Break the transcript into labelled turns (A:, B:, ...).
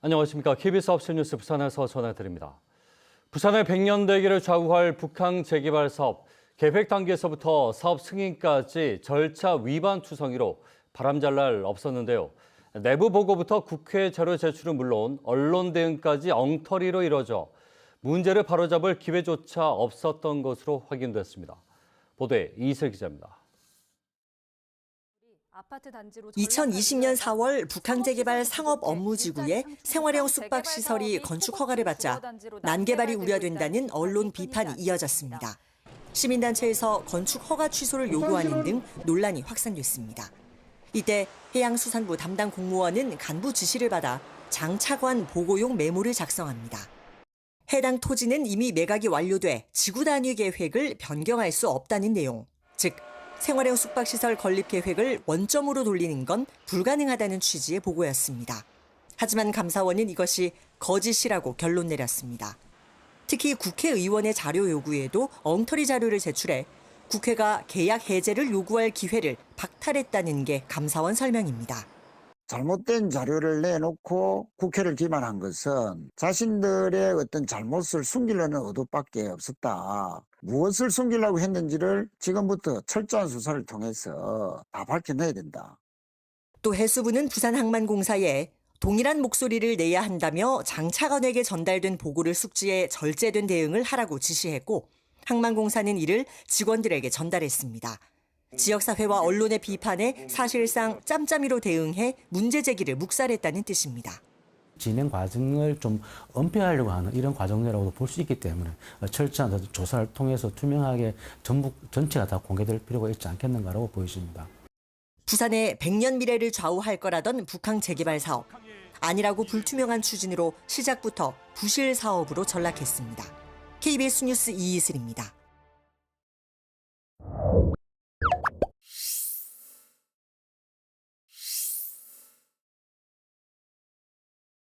A: 안녕하십니까. KBS 업션 뉴스 부산에서 전해드립니다. 부산의 백년대기를 좌우할 북한 재개발 사업 계획 단계에서부터 사업 승인까지 절차 위반 투성이로 바람잘 날 없었는데요. 내부 보고부터 국회 자료 제출은 물론 언론 대응까지 엉터리로 이뤄져 문제를 바로잡을 기회조차 없었던 것으로 확인됐습니다. 보도에 이슬 기자입니다.
B: 2020년 4월 북한 재개발 상업 업무 지구에 생활형 숙박 시설이 건축 허가를 받자 난개발이 우려된다는 언론 비판이 이어졌습니다. 시민단체에서 건축 허가 취소를 요구하는 등 논란이 확산됐습니다. 이때 해양수산부 담당 공무원은 간부 지시를 받아 장차관 보고용 메모를 작성합니다. 해당 토지는 이미 매각이 완료돼 지구 단위 계획을 변경할 수 없다는 내용. 즉, 생활형 숙박시설 건립 계획을 원점으로 돌리는 건 불가능하다는 취지의 보고였습니다. 하지만 감사원은 이것이 거짓이라고 결론 내렸습니다. 특히 국회의원의 자료 요구에도 엉터리 자료를 제출해 국회가 계약 해제를 요구할 기회를 박탈했다는 게 감사원 설명입니다.
C: 잘못된 자료를 내놓고 국회를 기만한 것은 자신들의 어떤 잘못을 숨기려는 의도밖에 없었다. 무엇을 숨기려고 했는지를 지금부터 철저한 수사를 통해서 다 밝혀내야 된다.
B: 또 해수부는 부산항만공사에 동일한 목소리를 내야 한다며 장차관에게 전달된 보고를 숙지해 절제된 대응을 하라고 지시했고 항만공사는 이를 직원들에게 전달했습니다. 지역사회와 언론의 비판에 사실상 짬짬이로 대응해 문제 제기를 묵살했다는 뜻입니다.
D: 진행 과정을 좀 은폐하려고 하는 이런 과정이라고도 볼 수 있기 때문에 철저한 조사를 통해서 투명하게 전부 전체가 다 공개될 필요가 있지 않겠는가라고 보여집니다.
B: 부산의 100년 미래를 좌우할 거라던 북항 재개발 사업. 아니라고 불투명한 추진으로 시작부터 부실 사업으로 전락했습니다. KBS 뉴스 이이슬입니다.